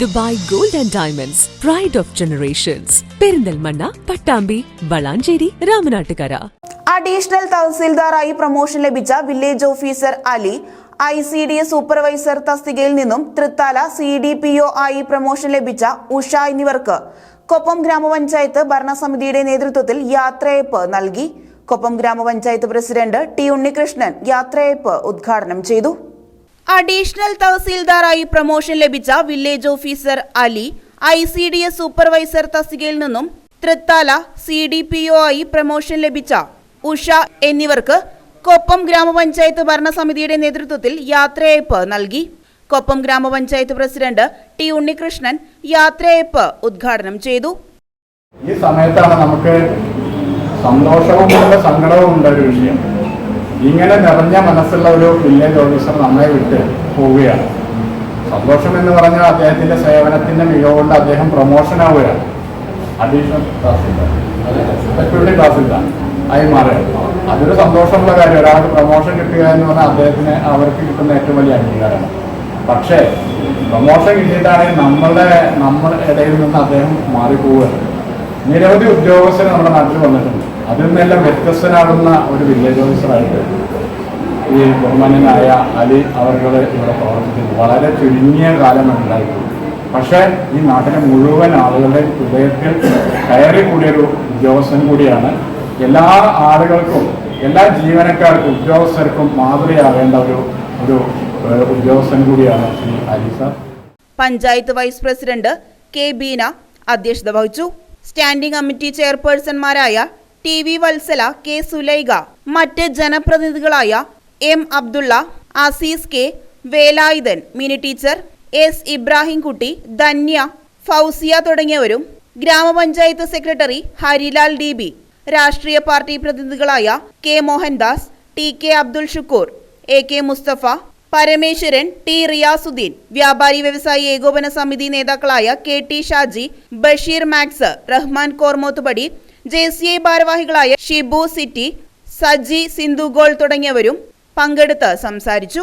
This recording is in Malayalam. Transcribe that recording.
Dubai gold and diamonds pride of generations Perinthalmanna Pattambi Valanchery Ramanattukara. Additional തഹസീൽദാറായി promotion ലഭിച്ച village officer Ali I C D S supervisor തസ്തികയിൽ നിന്നും Thrithala C D P O ആയി പ്രൊമോഷൻ ലഭിച്ച ഉഷ എന്നിവർക്ക് കൊപ്പം ഗ്രാമപഞ്ചായത്ത് ഭരണസമിതിയുടെ നേതൃത്വത്തിൽ യാത്രയയപ്പ് നൽകി. കൊപ്പം ഗ്രാമപഞ്ചായത്ത് പ്രസിഡന്റ് ടി ഉണ്ണികൃഷ്ണൻ യാത്രയയപ്പ് ഉദ്ഘാടനം ചെയ്തു. അഡീഷണൽ തഹസീൽദാറായി പ്രൊമോഷൻ ലഭിച്ച village officer Ali I C D S supervisor തസ്തികയിൽ നിന്നും Thrithala C D P O ആയി പ്രൊമോഷൻ ലഭിച്ച ഉഷ എന്നിവർക്ക് കൊപ്പം ഗ്രാമപഞ്ചായത്ത് ഭരണസമിതിയുടെ നേതൃത്വത്തിൽ യാത്രയയപ്പ് നൽകി. കൊപ്പം ഗ്രാമപഞ്ചായത്ത് പ്രസിഡന്റ് ടി ഉണ്ണികൃഷ്ണൻ യാത്രയയപ്പ് ഉദ്ഘാടനം ചെയ്തു. ഈ സമയത്താണ് നമുക്ക് സന്തോഷവും ഉണ്ട് സങ്കടവും ഉണ്ട് ഒരു വിഷയം. ഇങ്ങനെ നിറഞ്ഞ മനസ്സുള്ള ഒരു വില്ലേജ് ഓഫീസർ നമ്മെ വിട്ട് പോവുകയാണ്. സന്തോഷം എന്ന് പറഞ്ഞാൽ അദ്ദേഹത്തിന്റെ സേവനത്തിന്റെ മികവ് കൊണ്ട് അദ്ദേഹം പ്രൊമോഷൻ ആവുകയാണ്. അഡീഷണൽ ഡെപ്യൂട്ടി തഹസിൽദാർ ആയി മാറുകയാണ്. അതൊരു സന്തോഷമുള്ള കാര്യം. ഒരാൾക്ക് പ്രൊമോഷൻ കിട്ടുക എന്ന് പറഞ്ഞാൽ അദ്ദേഹത്തിന് അവർക്ക് കിട്ടുന്ന ഏറ്റവും വലിയ അംഗീകാരമാണ്. പക്ഷേ പ്രൊമോഷൻ കിട്ടിയിട്ടാണെങ്കിൽ നമ്മളുടെ നമ്മുടെ ഇടയിൽ നിന്ന് അദ്ദേഹം മാറിപ്പോവുകയാണ്. നിരവധി ഉദ്യോഗസ്ഥർ നമ്മുടെ നാട്ടിൽ വന്നിട്ടുണ്ട്. അതിൽ നിന്നെല്ലാം വ്യത്യസ്തനാകുന്ന ഒരു വില്ലേജ് ഓഫീസറായിട്ട് ഈ ബഹുമാനായ അലി അവർകൾ ഇവിടെ പ്രവർത്തിക്കുന്നു. വളരെ ചുരുങ്ങിയ കാലം ഉണ്ടായിട്ടുള്ളൂ പക്ഷേ ഈ നാട്ടിലെ മുഴുവൻ ആളുകളുടെ ഹൃദയത്തിൽ കയറി കൂടിയൊരു ഉദ്യോഗസ്ഥൻ കൂടിയാണ്. എല്ലാ ആളുകൾക്കും എല്ലാ ജീവനക്കാർക്കും ഉദ്യോഗസ്ഥർക്കും മാതൃകയാകേണ്ട ഒരു ഒരു ഉദ്യോഗസ്ഥൻ കൂടിയാണ് Shri Ali sir. Panchayat vice president K Beena അധ്യക്ഷത വഹിച്ചു. Standing committee ചെയർപേഴ്സൺമാരായ T V Valsala K Sulaiga മറ്റ് ജനപ്രതിനിധികളായ M Abdulla Aziz K Velayudhan Mini teacher S Ibrahimkutty Dhanya Fousiya തുടങ്ങിയവരും ഗ്രാമപഞ്ചായത്ത് സെക്രട്ടറി ഹരിലാൽ ഡി ബി രാഷ്ട്രീയ party പ്രതിനിധികളായ K Mohandas T K Abdul Shukkur A K Musthafa Parameswaran T Riyasudheen വ്യാപാരി വ്യവസായി ഏകോപന സമിതി നേതാക്കളായ K T Shaji Basheer Max Rahman Kormothupadi J C I ഭാരവാഹികളായ ഷിബു സിറ്റി സജി സിന്ധുഗോൾ തുടങ്ങിയവരും പങ്കെടുത്ത് സംസാരിച്ചു.